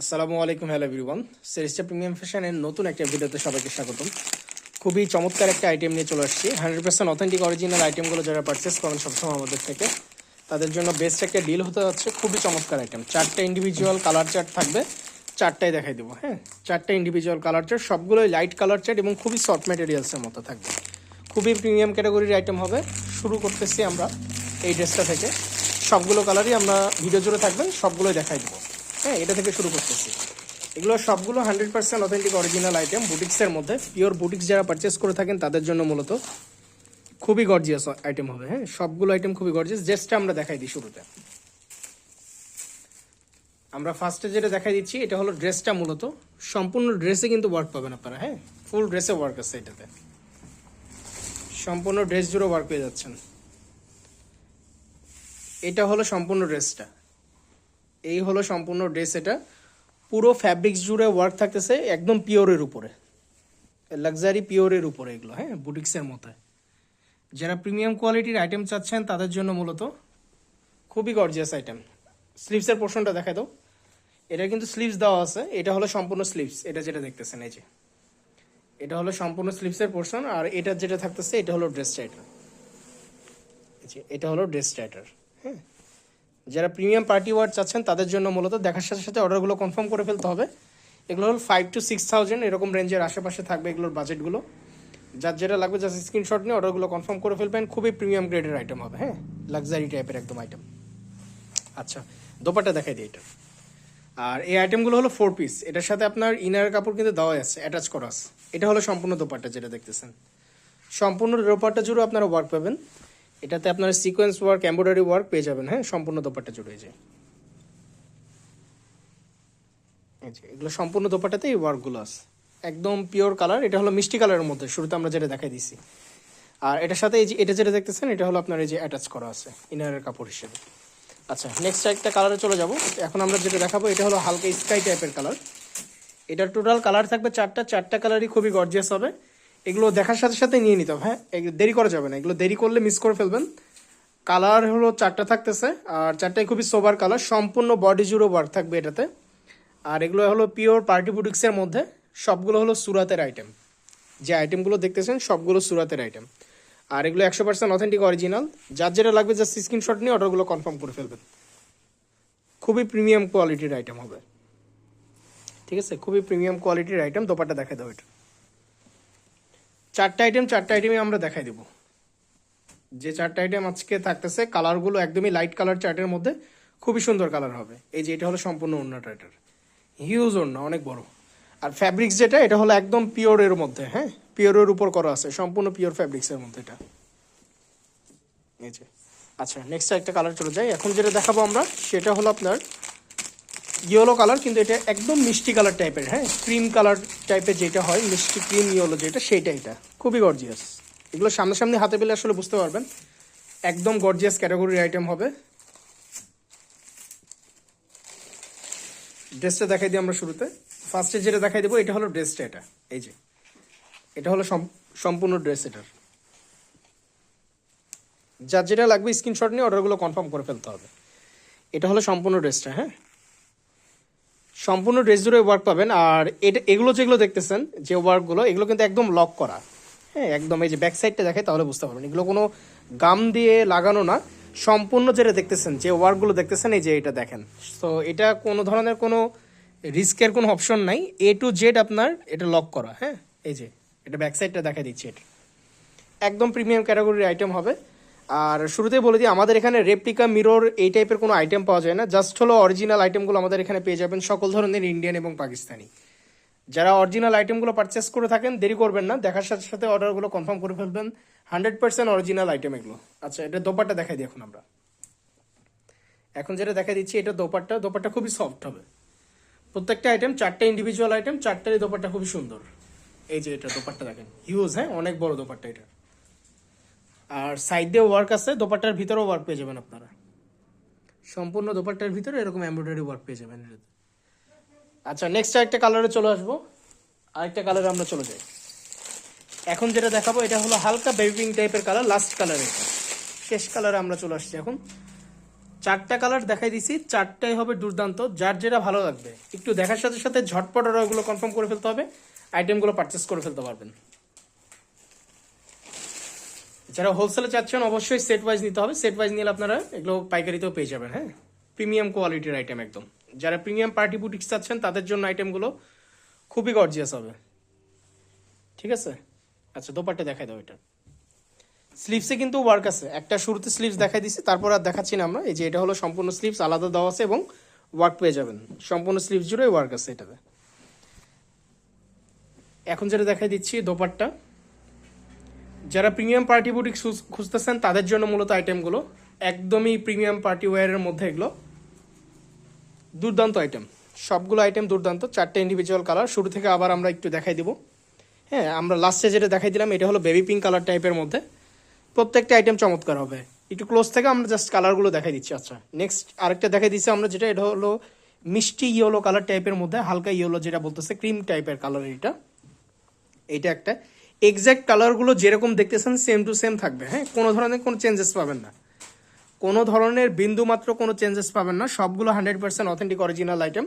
আসসালামু আলাইকুম, hello everyone. সেরিস্টা premium ফ্যাশনের নতুন একটা ভিডিওতে সবাইকে স্বাগতম। খুবই চমৎকার একটা আইটেম নিয়ে চলে আসছি। হান্ড্রেড পার্সেন্ট অথেন্টিক অরিজিনাল আইটেমগুলো যারা পারচেস করেন সবসময় আমাদের থেকে, তাদের জন্য বেস্ট একটা ডিল হতে যাচ্ছে। খুবই চমৎকার আইটেম চারটে ইন্ডিভিজুয়াল কালার চার্ট থাকবে, চারটাই দেখাই দেবো হ্যাঁ? চারটা ইন্ডিভিজুয়াল কালার চার্ট সবগুলোই লাইট কালার চার্ট এবং খুবই সফট ম্যাটেরিয়ালসের মতো থাকবে। খুবই প্রিমিয়াম ক্যাটাগরির আইটেম হবে। শুরু করতেছি আমরা এই ড্রেসটা থেকে। সবগুলো কালারই আমরা ভিডিও জুড়ে থাকবেন সবগুলোই দেখাই দেবো। হ্যাঁ এটা থেকে শুরু করতেছি এগুলো সবগুলো hundred percent authentic original item বুটিক্সের মধ্যে। পিওর বুটিক্স যারা পারচেস করে থাকেন, তাদের জন্য মূলত খুবই গর্জিয়াস আইটেম হবে হ্যাঁ? সবগুলো আইটেম খুবই গর্জিয়াস ড্রেসটা আমরা দেখাই দিই শুরুতে। আমরা ফার্স্টে যেটা দেখাই দিচ্ছি, এটা হলো ড্রেসটা মূলত। সম্পূর্ণ ড্রেসে কিন্তু ওয়ার্ক পাবেন আপনারা হ্যাঁ? ফুল ড্রেসে ওয়ার্ক আছে এটাতে। সম্পূর্ণ ড্রেস জুড়ে ওয়ার্ক পেয়ে যাচ্ছেন। এটা হলো সম্পূর্ণ ড্রেসটা এই হলো সম্পূর্ণ ড্রেস এটা। পুরো ফ্যাব্রিক্স জুড়ে ওয়ার্ক থাকতেছে একদম পিওরের উপরে। লাক্সারি পিওরের উপরে এগুলো হ্যাঁ বুটিক্সের মতো যারা প্রিমিয়াম কোয়ালিটির আইটেম চাচ্ছেন, তাদের জন্য মূলত খুবই গর্জিয়াস আইটেম স্লিভসের পোর্শনটা দেখা দাও। এটা কিন্তু স্লিভস দেওয়া আছে। এটা হলো সম্পূর্ণ স্লিভস এটা যেটা দেখতেছেন, এই যে। এটা হলো সম্পূর্ণ স্লিভসের পোর্শন আর এটা যেটা থাকতেছে, এটা হলো ড্রেস টাইটার এটা হলো ড্রেস টাইটার হ্যাঁ। যারা প্রিমিয়াম পার্টি ওয়ার চাচ্ছেন, তাদের জন্য মূলত দেখার সাথে সাথে অর্ডারগুলো কনফার্ম করে ফেলতে হবে। এগুলো হল ফাইভ টু সিক্স থাউজেন্ড এরকম রেঞ্জের আশেপাশে থাকবে এগুলোর বাজেটগুলো যার যেটা লাগবে জাস্ট স্ক্রিনশট নিয়ে অর্ডারগুলো কনফার্ম করে ফেলবেন। খুবই প্রিমিয়াম গ্রেডের আইটেম হবে হ্যাঁ? লাক্সারি টাইপের একদম আইটেম আচ্ছা দোপাটা দেখাই দিই এটা। আর এই আইটেমগুলো হলো ফোর পিস এটার সাথে আপনার ইনার কাপড় কিন্তু দেওয়া আছে অ্যাটাচ করা আছে। এটা হলো সম্পূর্ণ দোপাট্টা যেটা দেখতেছেন। সম্পূর্ণ দোপাট্টা জুড়ে আপনারা ওয়ার্ক পাবেন। এটাতে আপনারা সিকোয়েন্স ওয়ার্ক এমব্রয়ডারি ওয়ার্ক পেয়ে যাবেন হ্যাঁ? সম্পূর্ণ দোপাট্টা জুড়ে যায় এগুলো সম্পূর্ণ দোপাট্টাতে এই ওয়ার্কগুলো আছে। একদম পিওর কালার এটা হলো মিষ্টি কালারের মধ্যে, শুরুতে আমরা যেটা দেখাই দিছি। আর এটার সাথে এই যে, এটা যেটা দেখতেছেন, এটা হলো আপনার এই যে অ্যাটাচ করা আছে ইনারের কাপড় হিসেবে। আচ্ছা নেক্সট একটা কালারে চলে যাব। এখন আমরা যেটা দেখাবো, এটা হলো হালকা স্কাই টাইপের কালার এটার টোটাল কালার থাকবে চারটা চারটা কালারই খুবই গর্জিয়াস হবে। এগুলো দেখার সাথে সাথে নিয়ে নিতে হবে হ্যাঁ? দেরি করা যাবে না। এগুলো দেরি করলে মিস করে ফেলবেন। কালার হলো চারটা থাকতেছে, আর চারটাই খুবই সোবার কালার সম্পূর্ণ বডি জুড়ে ওয়ার্ক থাকবে এটাতে। আর এগুলো হলো পিওর পার্টি বুটিক্সের মধ্যে, সবগুলো হলো সুরাতের আইটেম যে আইটেমগুলো দেখতেছেন, সবগুলো সুরাতের আইটেম আর এগুলো একশো পার্সেন্ট অথেন্টিক অরিজিনাল যার যেটা লাগবে জাস্ট স্ক্রিনশট নিয়ে অর্ডারগুলো কনফার্ম করে ফেলবেন। খুবই প্রিমিয়াম কোয়ালিটির আইটেম হবে। ঠিক আছে? খুবই প্রিমিয়াম কোয়ালিটির আইটেম দোপাটা দেখা দাও এটা। চারটা আইটেম চারটা আইটেমই আমরা দেখাই দেবো। যে চারটা আইটেম আজকে থাকতেছে কালারগুলো একদমই লাইট কালার চার্টের মধ্যে খুবই সুন্দর কালার হবে। এই যে এটা হলো সম্পূর্ণ অন্যটা এটার হিউজ ওড়না, অনেক বড়। আর ফ্যাব্রিক্স যেটা, এটা হলো একদম পিওরের মধ্যে হ্যাঁ? পিওরের উপর করা আছে, সম্পূর্ণ পিওর ফ্যাব্রিক্সের মধ্যে এটা। এই যে। আচ্ছা নেক্সট একটা কালার চলে যাই। এখন যেটা দেখাবো আমরা, সেটা হলো আপনার ইয়েলো কালার কিন্তু এটা একদম মিষ্টি কালার টাইপের হ্যাঁ? ক্রিম কালার টাইপের যেটা হয়, মিষ্টি ক্রিম ইয়েলো যেটা, সেইটা এটা। খুবই গর্জিয়াস এগুলো সামনাসামনি হাতে পেলে আসলে বুঝতে পারবেন। একদম গর্জিয়াস ক্যাটাগরির আইটেম হবে। ড্রেসটা দেখাই দিই আমরা শুরুতে। ফার্স্টে যেটা দেখাই দেবো, এটা হলো ড্রেসটা এটা। এই যে। এটা হলো সম্পূর্ণ ড্রেস এটার। যার যেটা লাগবে স্ক্রিনশট নিয়ে অর্ডারগুলো কনফার্ম করে ফেলতে হবে। এটা হলো সম্পূর্ণ ড্রেসটা হ্যাঁ? সম্পূর্ণ ড্রেস জুড়ে ওয়ার্ক পাবেন। আর এটা এগুলো যেগুলো দেখতেছেন, যে ওয়ার্কগুলো এগুলো কিন্তু একদম লক করা। হ্যাঁ একদম এই যে ব্যাক সাইডটা দেখে তাহলে বুঝতে পারবেন। এগুলো কোনো গাম দিয়ে লাগানো না। সম্পূর্ণ যেটা দেখতেছেন, যে ওয়ার্কগুলো দেখতেছেন, এই যে এটা দেখেন। তো এটা কোনো ধরনের কোনো রিস্কের কোনো অপশন নাই। এ টু জেড আপনার এটা লক করা। হ্যাঁ এই যে, এটা ব্যাক সাইডটা দেখা দিচ্ছি এটা। একদম প্রিমিয়াম ক্যাটাগরির আইটেম হবে। আর শুরুতেই বলে দিই, আমাদের এখানে রেপ্লিকা মিরর এই টাইপের কোনো আইটেম পাওয়া যায় না। জাস্ট হলো অরিজিনাল আইটেমগুলো আমাদের এখানে পেয়ে যাবেন সকল ধরনের ইন্ডিয়ান এবং পাকিস্তানি যারা অরিজিনাল আইটেমগুলো পারচেস করে থাকেন, দেরি করবেন না। দেখার সাথে সাথে অর্ডারগুলো কনফার্ম করে ফেলবেন। হান্ড্রেড পার্সেন্ট অরিজিনাল আইটেম এগুলো। আচ্ছা এটা দোপাট্টা দেখাই দিই এখন আমরা। এখন যেটা দেখা দিচ্ছি, এটা দোপাট্টা। দোপাট্টা খুবই সফট হবে। প্রত্যেকটা আইটেম চারটে ইন্ডিভিজুয়াল আইটেম চারটারই দোপাট্টা খুবই সুন্দর। এই যে এটা দোপাট্টা দেখেন। হিউজ হ্যাঁ? অনেক বড় দোপাট্টা এটা। আর সাইড দিয়ে ওয়ার্ক আছে, দোপাট্টার ভিতরেও ওয়ার্ক পেয়ে যাবেন আপনারা। সম্পূর্ণ দোপাট্টার ভিতরে এরকম এমব্রয়ডারি ওয়ার্ক পেয়ে যাবেন আচ্ছা নেক্সট আরেকটা কালারে চলে আসব। আরেকটা কালারে আমরা চলে যাই। এখন যেটা দেখাবো, এটা হলো হালকা বেবি পিঙ্ক টাইপের কালার লাস্ট কালার শেষ কালারে আমরা চলে আসছি এখন। চারটা কালার দেখাই দিছি, চারটাই হবে দুর্দান্ত, যার যেটা ভালো লাগবে। একটু দেখার সাথে সাথে ঝটপট ওরা ওগুলো কনফার্ম করে ফেলতে হবে আইটেমগুলো পারচেস করে ফেলতে পারবেন। যারা হোলসেলে চাচ্ছেন, অবশ্যই সেট ওয়াইজ নিতে হবে। সেট ওয়াইজ নিলে আপনারা এগুলো পাইকারিতেও পেয়ে যাবেন হ্যাঁ? প্রিমিয়াম কোয়ালিটির আইটেম একদম। যারা প্রিমিয়াম পার্টি বুটিক্স চাচ্ছেন, তাদের জন্য আইটেমগুলো খুবই গর্জিয়াস হবে। ঠিক আছে? আচ্ছা দোপাট্টা দেখাই দাও এটা। স্লিভসে কিন্তু ওয়ার্ক আছে। একটা শুরুতে স্লিভস দেখাই দিছি, তারপর আর দেখাচ্ছি না আমরা। এই যে এটা হলো সম্পূর্ণ স্লিভস আলাদা দেওয়া আছে এবং ওয়ার্ক পেয়ে যাবেন। সম্পূর্ণ স্লিভস জুড়ে ওয়ার্ক আছে এটাতে। এখন যেটা দেখাই দিচ্ছি, দোপাট্টা। যারা প্রিমিয়াম পার্টি বুটিক খুঁজতেছেন, তাদের জন্য মূলত আইটেমগুলো একদমই প্রিমিয়াম পার্টি ওয়্যারের মধ্যে এগুলো। দুর্দান্ত আইটেম সবগুলো আইটেম দুর্দান্ত। চারটে ইন্ডিভিজুয়াল কালার শুরু থেকে আবার আমরা একটু দেখাই দিব। হ্যাঁ আমরা লাস্টে যেটা দেখাই দিলাম, এটা হলো বেবি পিঙ্ক কালার টাইপের মধ্যে। প্রত্যেকটা আইটেম চমৎকার হবে। একটু ক্লোজ থেকে আমরা জাস্ট কালারগুলো দেখাই দিচ্ছি আচ্ছা। নেক্সট আরেকটা দেখাই দিচ্ছি আমরা, যেটা এটা হলো মিষ্টি ইয়েলো কালার টাইপের মধ্যে, হালকা ইয়েলো যেটা বলতেছে ক্রিম টাইপের কালার এটা। এইটা একটা এক্স্যাক্ট কালারগুলো যেরকম দেখতেছেন সেম টু সেম থাকবে। হ্যাঁ কোনো ধরনের কোনো চেঞ্জেস পাবেন না। কোনো ধরনের বিন্দু মাত্র কোনো চেঞ্জেস পাবেন না। সবগুলো hundred percent authentic original item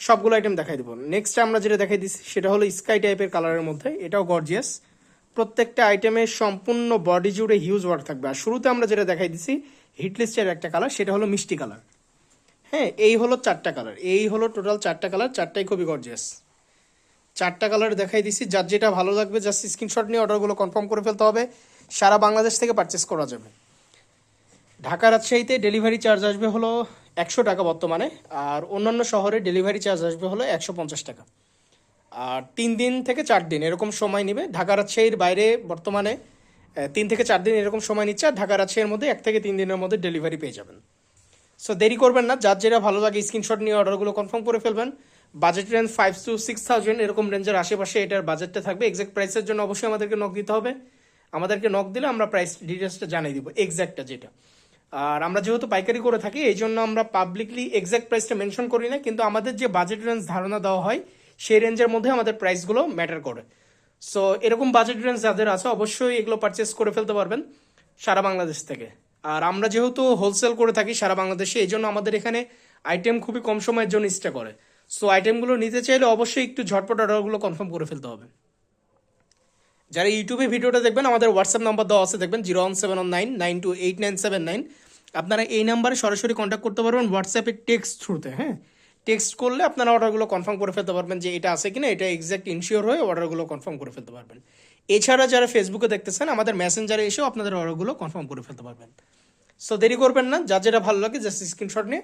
সবগুলো আইটেম দেখাই দেবো। নেক্সট আমরা যেটা দেখাই দিচ্ছি, সেটা হলো স্কাই টাইপের কালারের মধ্যে। এটাও গর্জিয়াস প্রত্যেকটা আইটেমের সম্পূর্ণ বডি জুড়ে হিউজ ওয়ার্ক থাকবে। আর শুরুতে আমরা যেটা দেখাই দিচ্ছি হিটলিস্টের একটা কালার সেটা হলো মিষ্টি কালার হ্যাঁ এই হলো চারটা কালার এই হলো টোটাল চারটা কালার চারটাই খুবই গর্জিয়াস চারটা কালার দেখাই দিছি। যার যেটা ভালো লাগবে জাস্ট স্ক্রিনশট নিয়ে অর্ডারগুলো কনফার্ম করে ফেলতে হবে। সারা বাংলাদেশ থেকে পারচেস করা যাবে। ঢাকা রাজশাহীতে ডেলিভারি চার্জ আসবে হলো একশো টাকা বর্তমানে, আর অন্যান্য শহরে ডেলিভারি চার্জ আসবে হলো একশো পঞ্চাশ টাকা। আর তিন দিন থেকে চার দিন এরকম সময় নেবে। ঢাকা রাজশাহীর বাইরে বর্তমানে তিন থেকে চার দিন এরকম সময় নিচ্ছে, আর ঢাকা রাজশাহীর মধ্যে এক থেকে তিন দিনের মধ্যে ডেলিভারি পেয়ে যাবেন। সো দেরি করবেন না, যার যেটা ভালো লাগে স্ক্রিনশট নিয়ে অর্ডারগুলো কনফার্ম করে ফেলবেন। Budget range five to six thousand এরকম রেঞ্জের আশেপাশে এটার বাজেটটা থাকবে। এক্সাক্ট প্রাইসের জন্য অবশ্যই আমাদেরকে নক দিতে হবে। আমাদেরকে নক দিলে আমরা প্রাইস ডিটেলসটা জানিয়ে দিব এক্স্যাক্টটা যেটা। আর আমরা যেহেতু পাইকারি করে থাকি, এই জন্য আমরা পাবলিকলি এক্সাক্ট প্রাইসটা মেনশন করি না, কিন্তু আমাদের যে বাজেট রেঞ্জ ধারণা দেওয়া হয়, সেই রেঞ্জের মধ্যে আমাদের প্রাইসগুলো ম্যাটার করে। সো এরকম বাজেট রেঞ্জ যাদের আছে, অবশ্যই এগুলো পারচেস করে ফেলতে পারবেন সারা বাংলাদেশ থেকে। আর আমরা যেহেতু হোলসেল করে থাকি সারা বাংলাদেশে, এই জন্য আমাদের এখানে আইটেম খুবই কম সময়ের জন্য স্টে করে। সো আইটেমগুলো নিতে চাইলে অবশ্যই একটু ঝটপট অর্ডারগুলো কনফার্ম করে ফেলতে হবে। যারা ইউটিউবে ভিডিওটা দেখবেন, আমাদের হোয়াটসঅ্যাপ নাম্বার দেওয়া আছে, দেখবেন zero one seven nine nine two eight nine seven nine আপনারা এই নাম্বারে সরাসরি কন্ট্যাক্ট করতে পারবেন হোয়াটসঅ্যাপে টেক্সট থ্রুতে হ্যাঁ? টেক্সট করলে আপনারা অর্ডারগুলো কনফার্ম করে ফেলতে পারবেন যে এটা আছে কিনা, এটা এক্সাক্ট ইনশিওর হয়ে অর্ডারগুলো কনফার্ম করে ফেলতে পারবেন। এছাড়া যারা ফেসবুকে দেখতেছেন, আমাদের মেসেঞ্জারে এসেও আপনাদের অর্ডারগুলো কনফার্ম করে ফেলতে পারবেন। সো দেরি করবেন না, যার যেটা ভালো লাগে জাস্ট স্ক্রিনশট নিয়ে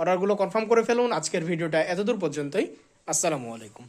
অর্ডারগুলো কনফার্ম করে ফেলুন। আজকের ভিডিওটা এতদূর পর্যন্তই। আসসালামু আলাইকুম।